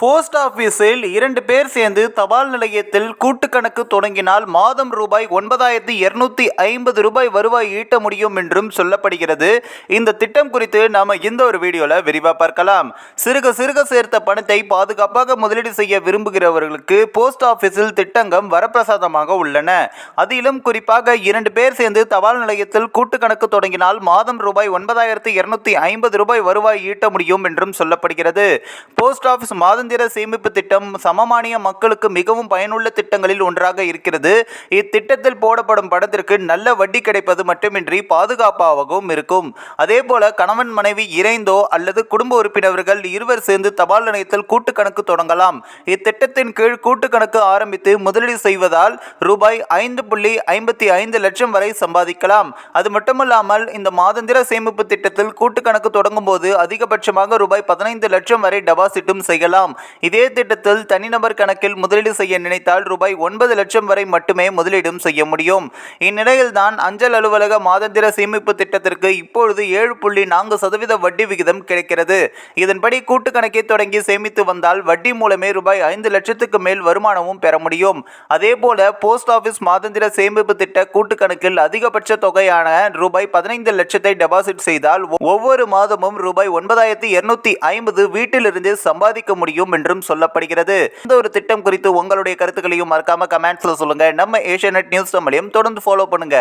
Post ஆஃபீஸில் இரண்டு பேர் சேர்ந்து தபால் நிலையத்தில் கூட்டு கணக்கு தொடங்கினால் மாதம் ரூபாய் ஒன்பதாயிரத்தி இருநூத்தி ஐம்பது ரூபாய் வருவாய் ஈட்ட முடியும் என்றும் சொல்லப்படுகிறது. இந்த திட்டம் குறித்து நாம இந்த ஒரு வீடியோல விரிவாக பார்க்கலாம். சிறுக சிறுக சேர்த்த பணத்தை பாதுகாப்பாக முதலீடு செய்ய விரும்புகிறவர்களுக்கு போஸ்ட் ஆஃபீஸில் திட்டங்கம் வரப்பிரசாதமாக உள்ளன. அதிலும் குறிப்பாக இரண்டு பேர் சேர்ந்து தபால் நிலையத்தில் கூட்டு கணக்கு தொடங்கினால் மாதம் ரூபாய் ஒன்பதாயிரத்தி இருநூத்தி ஐம்பது ரூபாய் வருவாய் ஈட்ட முடியும் என்றும் சொல்லப்படுகிறது. போஸ்ட் ஆஃபீஸ் மாதம் மாதந்திர சேமிப்பு திட்டம் சமமானிய மக்களுக்கு மிகவும் பயனுள்ள திட்டங்களில் ஒன்றாக இருக்கிறது. இத்திட்டத்தில் போடப்படும் பணத்திற்கு நல்ல வட்டி கிடைப்பது மட்டுமின்றி பாதுகாப்பாகவும் இருக்கும். அதே போல கணவன் மனைவி இறைந்தோ அல்லது குடும்ப உறுப்பினர்கள் இருவர் சேர்ந்து தபால் நிலையத்தில் கூட்டு கணக்கு தொடங்கலாம். இத்திட்டத்தின் கீழ் கூட்டு கணக்கு ஆரம்பித்து முதலீடு செய்வதால் ரூபாய் ஐந்து புள்ளி ஐம்பத்தி ஐந்து லட்சம் வரை சம்பாதிக்கலாம். அது மட்டுமல்லாமல் இந்த மாதந்திர சேமிப்பு திட்டத்தில் கூட்டு கணக்கு தொடங்கும் போது அதிகபட்சமாக ரூபாய் பதினைந்து லட்சம் வரை டெபாசிட்டும் செய்யலாம். இதே திட்டத்தில் தனிநபர் கணக்கில் முதலீடு செய்ய நினைத்தால் ரூபாய் ஒன்பது லட்சம் வரை மட்டுமே முதலீடும் செய்ய முடியும். இந்நிலையில்தான் அஞ்சல் அலுவலக மாதந்திர சேமிப்பு திட்டத்திற்கு இப்பொழுது ஏழு புள்ளி நான்கு சதவீத வட்டி விகிதம் கிடைக்கிறது. இதன்படி கூட்டு கணக்கை தொடங்கி சேமித்து வந்தால் வட்டி மூலமே ரூபாய் ஐந்து லட்சத்துக்கு மேல் வருமானமும் பெற முடியும். அதே போல போஸ்ட் ஆபீஸ் மாதந்திர சேமிப்பு திட்ட கூட்டு கணக்கில் அதிகபட்ச தொகையான ரூபாய் பதினைந்து லட்சத்தை டெபாசிட் செய்தால் ஒவ்வொரு மாதமும் ரூபாய் ஒன்பதாயிரத்தி இருநூத்தி ஐம்பது வீட்டிலிருந்து சம்பாதிக்க முடியும். என்றும் சொல்லப்படுகிறது. இந்த ஒரு திட்டம் குறித்து உங்களுடைய கருத்துக்களையும் மறக்காம கமெண்ட்ஸ்ல சொல்லுங்க. நம்ம ஏஷியநெட் நியூஸ் தமிழையும் தொடர்ந்து ஃபாலோ பண்ணுங்க.